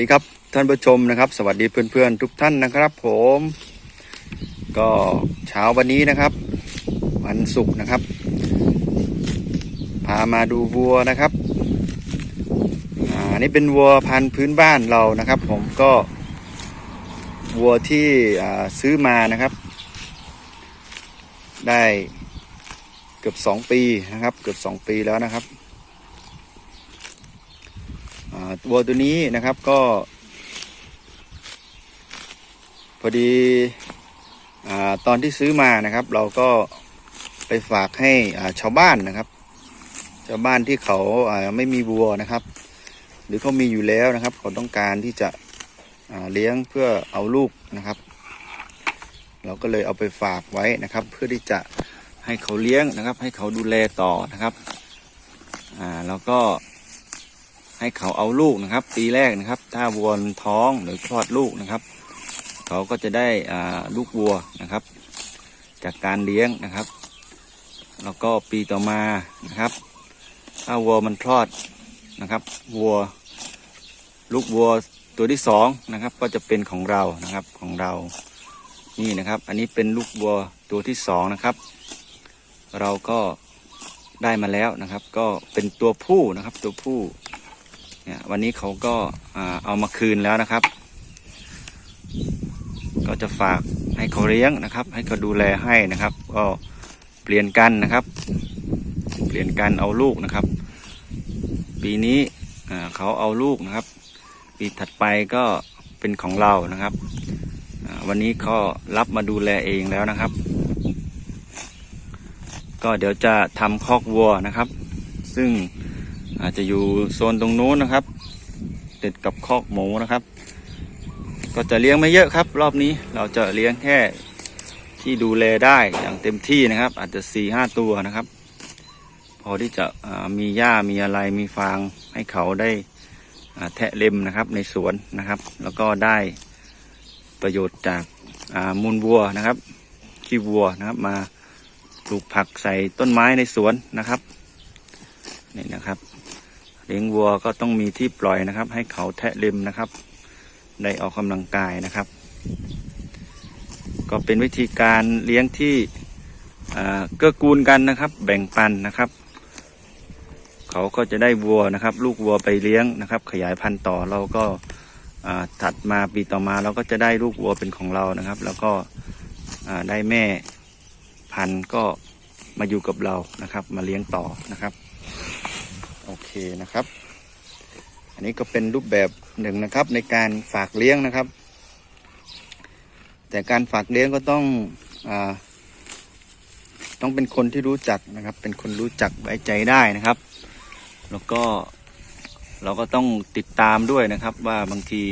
ดีครับท่านผู้ชมนะครับ สวัสดีเพื่อนๆทุกท่านนะครับผม ก็เช้าวันนี้นะครับ วันศุกร์นะครับ พามาดูวัวนะครับอ่านี่เป็นวัวพันธุ์พื้นบ้านเรานะครับ ผมก็วัวที่ซื้อมานะครับ ได้เกือบสองปีนะครับ เกือบสองปีแล้วนะครับ อ่า วัวตัวนี้นะครับก็ พอดีอตอนที่ซื้อมานะครับ เราก็ไปฝากให้ชาวบ้านนะครับ ชาวบ้านที่เขาาไม่มีวัวนะครับ หรือเขามีอยู่แล้วนะครับ เขาต้องการที่จะเลี้ยงเพื่อเอาลูกนะครับ เราก็เลยเอาไปฝากไว้นะครับ เพื่อที่จะให้เขาเลี้ยงนะครับ ให้เขาดูแลต่อนะครับอ่าแล้วก็ ให้เขาเอาลูกนะครับ ปีแรกนะครับ ถ้าวัวท้องหรือคลอดลูกนะครับ เขาก็จะได้ลูกวัวนะครับ จากการเลี้ยงนะครับ แล้วก็ปีต่อมานะครับ ถ้าวัวมันคลอดนะครับวัว ลูกวัวตัวที่สองนะครับ ก็จะเป็นของเรานะครับของเรานี่นะครับ อันนี้เป็นลูกวัวตัวที่สองนะครับ เราก็ได้มาแล้วนะครับ ก็เป็นตัวผู้นะครับ ตัวผู้ เนี่ยวันนี้เขาก็เอามาคืนแล้วนะครับ ก็จะฝากให้เขาเลี้ยงนะครับ ให้เขาดูแลให้นะครับ ก็เปลี่ยนกันนะครับ เปลี่ยนกันเอาลูกนะครับ ปีนี้เขาเอาลูกนะครับ ปีถัดไปก็เป็นของเรานะครับ วันนี้ก็รับมาดูแลเองแล้วนะครับ ก็เดี๋ยวจะทำคอกวัวนะครับ ซึ่ง อาจจะอยู่โซนตรงนู้นนะครับ ติดกับคอกหมูนะครับ ก็จะเลี้ยงไม่เยอะครับ รอบนี้เราจะเลี้ยงแค่ที่ดูแลได้อย่างเต็มที่นะครับ อาจจะสี่ห้าตัวนะครับ พอที่จะมีหญ้ามีอะไรมีฟางให้เขาได้แทะเล็มนะครับในสวนนะครับ แล้วก็ได้ประโยชน์จากมูลวัวนะครับขี้วัวนะครับ มาปลูกผักใส่ต้นไม้ในสวนนะครับนี่นะครับ เลี้ยงวัวก็ต้องมีที่ปล่อยนะครับ ให้เขาแทะเล็มนะครับ ได้ออกกำลังกายนะครับ ก็เป็นวิธีการเลี้ยงที่เกื้อกูลกันนะครับ แบ่งปันนะครับ เขาก็จะได้วัวนะครับ ลูกวัวไปเลี้ยงนะครับ ขยายพันธุ์ต่อเราก็ถัดมาปีต่อมาเราก็จะได้ลูกวัวเป็นของเรานะครับ แล้วก็ได้แม่พันธุ์ก็มาอยู่กับเรานะครับ มาเลี้ยงต่อนะครับ โอเคนะครับ อันนี้ก็เป็นรูปแบบหนึ่งนะครับ ในการฝากเลี้ยงนะครับ แต่การฝากเลี้ยงก็ต้องอต้องเป็นคนที่รู้จักนะครับ เป็นคนรู้จักไว้ใจได้นะครับ แล้วก็เราก็ต้องติดตามด้วยนะครับ ว่าบางที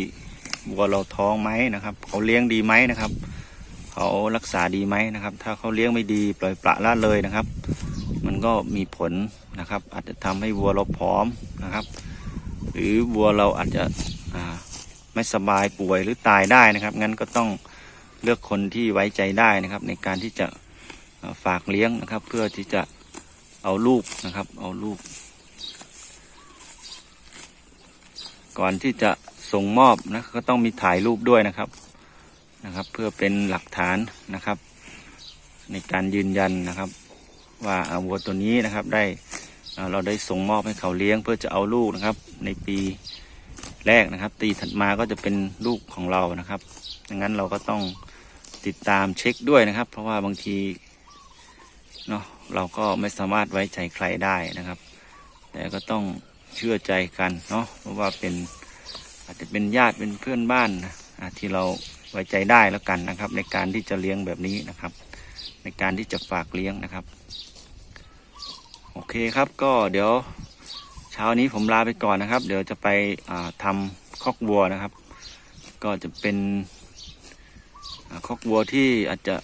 วัวเราท้องไหมนะครับเขาเลี้ยงดีไหมนะครับเขารักษาดีไหมนะครับ ถ้าเขาเลี้ยงไม่ดีปล่อยปละละเลยนะครับ ก็มีผลนะครับ อาจจะทำให้วัวเราผอมนะครับ หรือวัวเราอาจจะไม่สบายป่วยหรือตายได้นะครับ งั้นก็ต้องเลือกคนที่ไว้ใจได้นะครับ ในการที่จะฝากเลี้ยงนะครับ เพื่อที่จะเอาลูกนะครับ เอาลูก ก่อนที่จะส่งมอบนะก็ต้องมีถ่ายรูปด้วยนะครับนะครับ เพื่อเป็นหลักฐานนะครับ ในการยืนยันนะครับ ว่าอวัวตัวนี้นะครับได้เราได้ส่งมอบให้เขาเลี้ยงเพื่อจะเอาลูกนะครับ ในปีแรกนะครับ ตีถัดมาก็จะเป็นลูกของเรานะครับดังนั้นเราก็ต้องติดตามเช็คด้วยนะครับ เพราะว่าบางทีเนาะเราก็ไม่สามารถไว้ใจใครได้นะครับ แต่ก็ต้องเชื่อใจกันเนาะเพราะว่าเป็นอาจจะเป็นญาติเป็นเพื่อนบ้านนะที่เราไว้ใจได้แล้วกันนะครับ ในการที่จะเลี้ยงแบบนี้นะครับ ในการที่จะฝากเลี้ยงนะครับ โอเคครับก็เดี๋ยวเช้านี้ผมลาไปก่อนนะครับ เดี๋ยวจะไปทำคอกวัวนะครับ ก็จะเป็นอคอกวัวที่อาจจะ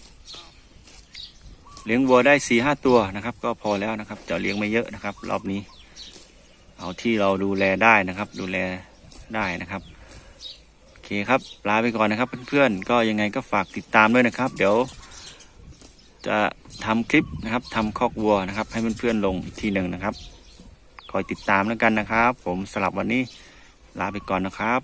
เลี้ยงวัวได้สี่ห้าตัวนะครับ ก็พอแล้วนะครับจะเลี้ยงไม่เยอะนะครับ รอบนี้ เอาที่เราดูแลได้นะครับ ดูแลได้นะครับโอเคครับลาไปก่อนนะครับเพื่อนๆก็ยังไงก็ฝากติดตามด้วยนะครับ เดี๋ยว จะทำคลิปนะครับทำคอกวัวนะครับ ให้เพื่อนๆลงอีกทีหนึ่งนะครับคอยติดตามแล้วกันนะครับ ผมสลับวันนี้ลาไปก่อนนะครับ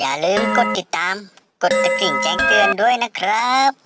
อย่าลืมกดติดตาม กดกระดิ่งแจ้งเตือนด้วยนะครับ